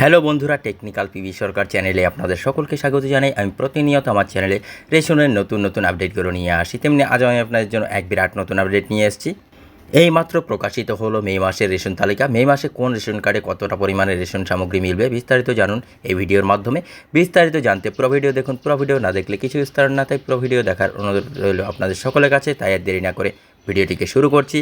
Hello বন্ধুরা, technical PV সরকার চ্যানেলে আপনাদের সকলকে স্বাগত জানাই। আমি প্রতিনিয়ত আমার চ্যানেলে রেশনের নতুন নতুন আপডেটগুলো নিয়ে আসি। তেমনি আজ আমি আপনাদের জন্য এক বিরাট নতুন আপডেট নিয়ে এসেছি। এই মাত্র প্রকাশিত হলো মে মাসের রেশন তালিকা। মে মাসে কোন রেশন কার্ডে কতটা পরিমাণে রেশন সামগ্রী মিলবে বিস্তারিত জানুন এই ভিডিওর মাধ্যমে। বিস্তারিত জানতে পুরো ভিডিও দেখুন। পুরো ভিডিও না দেখলে কিছু বিস্তার না, তাই পুরো ভিডিও দেখার অনুরোধ রইল আপনাদের সকলের কাছে। তাই আর দেরি না করে ভিডিওটিকে শুরু করছি।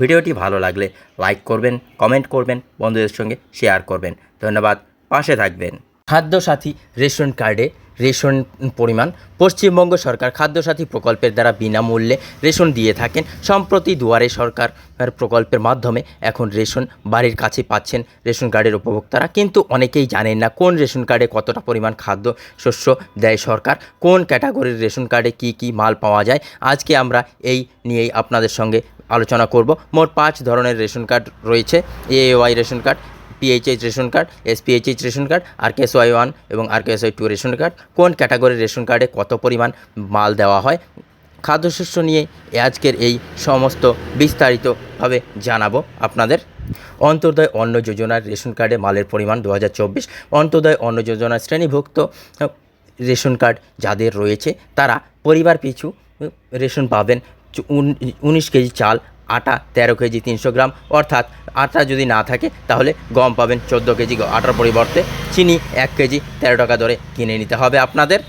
ভিডিওটি ভালো লাগলে লাইক করবেন, কমেন্ট করবেন, বন্ধুদের সঙ্গে শেয়ার করবেন। ধন্যবাদ, পাশে থাকবেন। খাদ্যসাথী রেশন কার্ডে রেশন পরিমাণ পশ্চিমবঙ্গ সরকার খাদ্যসাথী প্রকল্পের দ্বারা বিনামূল্যে রেশন দিয়ে থাকেন। সম্প্রতি দুয়ারে সরকার প্রকল্পের মাধ্যমে এখন রেশন বাড়ির কাছে পাচ্ছেন রেশন কার্ডের উপভোক্তারা। কিন্তু অনেকেই জানেন না কোন রেশন কার্ডে কতটা পরিমাণ খাদ্য শস্য দেয় সরকার, কোন ক্যাটাগরির রেশন কার্ডে কি কি মাল পাওয়া যায়। আজকে আমরা এই নিয়েই আপনাদের সঙ্গে আলোচনা করব। মোট পাঁচ ধরনের রেশন কার্ড রয়েছে। AY ration card PHH ration card SPHH ration card R Y one এবং R Y two ration card. কোন ক্যাটাগরির রেশন কার্ডে কত পরিমাণ মাল দেওয়া হয়? খাদ্যশস্য নিয়ে আজকের এই সমস্ত বিস্তারিতভাবে জানাব আপনাদের। অন্তর্দয় অন্ন যোজনার রেশন কার্ডে মালের পরিমাণ দু হাজার চব্বিশ। অন্তর্দয় অন্ন যোজনার শ্রেণীভুক্ত রেশন কার্ড যাদের রয়েছে, তারা পরিবার পিছু রেশন পাবেন। উনিশ কেজি চাল, আটা তেরো কেজি তিনশো গ্রাম। অর্থাৎ আটা যদি না থাকে, তাহলে গম পাবেন চোদ্দ কেজি আটার পরিবর্তে। চিনি এক কেজি, তেরো টাকা দরে কিনে নিতে হবে আপনাদের।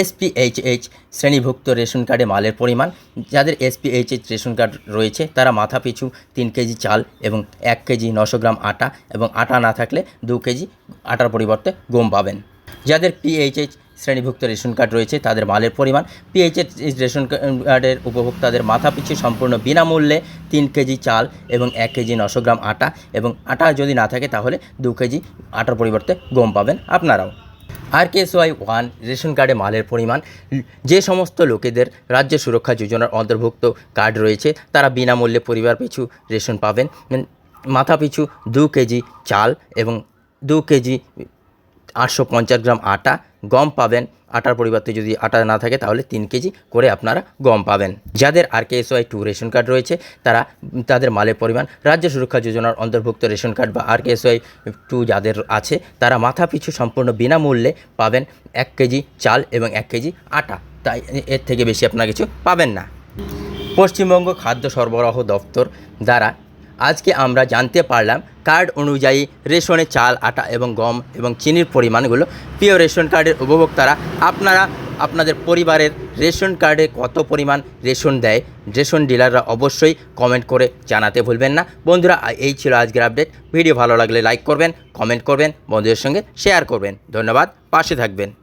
এসপিএইচএইচ শ্রেণীভুক্ত রেশন কার্ডে মালের পরিমাণ। যাদের এসপিএইচএইচ রেশন কার্ড রয়েছে, তারা মাথা পিছু তিন কেজি চাল এবং এক কেজি নশো গ্রাম আটা এবং আটা না থাকলে দু কেজি আটার পরিবর্তে গম পাবেন। যাদের পিএইচএইচ শ্রেণীভুক্ত রেশন কার্ড রয়েছে, তাদের মালের পরিমাণ পিএইচএইচ রেশন কার্ডের উপভোক্তাদের মাথা পিছু সম্পূর্ণ বিনামূল্যে তিন কেজি চাল এবং এক কেজি নশো গ্রাম আটা এবং আটা যদি না থাকে তাহলে দু কেজি আটার পরিবর্তে গম পাবেন আপনারাও। আর ওয়াই ওয়ান রেশন কার্ডে মালের পরিমাণ, যে সমস্ত লোকেদের রাজ্য সুরক্ষা যোজনার অন্তর্ভুক্ত কার্ড রয়েছে, তারা বিনামূল্যে পরিবার পিছু রেশন পাবেন। মাথা পিছু দু কেজি চাল এবং দু কেজি আটশো পঞ্চাশ গ্রাম আটা গম পাবেন। আটার পরিবর্তে যদি আটা না থাকে, তাহলে তিন কেজি করে আপনারা গম পাবেন। যাদের R K S Y two ration card রয়েছে, তারা, তাদের মালের পরিমাণ, রাজ্য সুরক্ষা যোজনার অন্তর্ভুক্ত রেশন কার্ড বা R K S Y two যাদের আছে, তারা মাথা পিছু সম্পূর্ণ বিনামূল্যে পাবেন এক কেজি চাল এবং এক কেজি আটা। তাই এর থেকে বেশি আপনারা কিছু পাবেন না। পশ্চিমবঙ্গ খাদ্য সরবরাহ দপ্তর দ্বারা আজকে আমরা জানতে পারলাম কার্ড অনুযায়ী রেশনে চাল, আটা এবং গম এবং চিনির পরিমাণগুলো। প্রিয় রেশন কার্ডের উপভোক্তারা, আপনারা, আপনাদের পরিবারের রেশন কার্ডে কত পরিমাণ রেশন দেয়? রেশন ডিলাররা অবশ্যই কমেন্ট করে জানাতে ভুলবেন না। বন্ধুরা এই ছিল আজকের আপডেট ভিডিও ভালো লাগলে লাইক করবেন কমেন্ট করবেন, বন্ধুদের সঙ্গে শেয়ার করবেন। ধন্যবাদ, পাশে থাকবেন।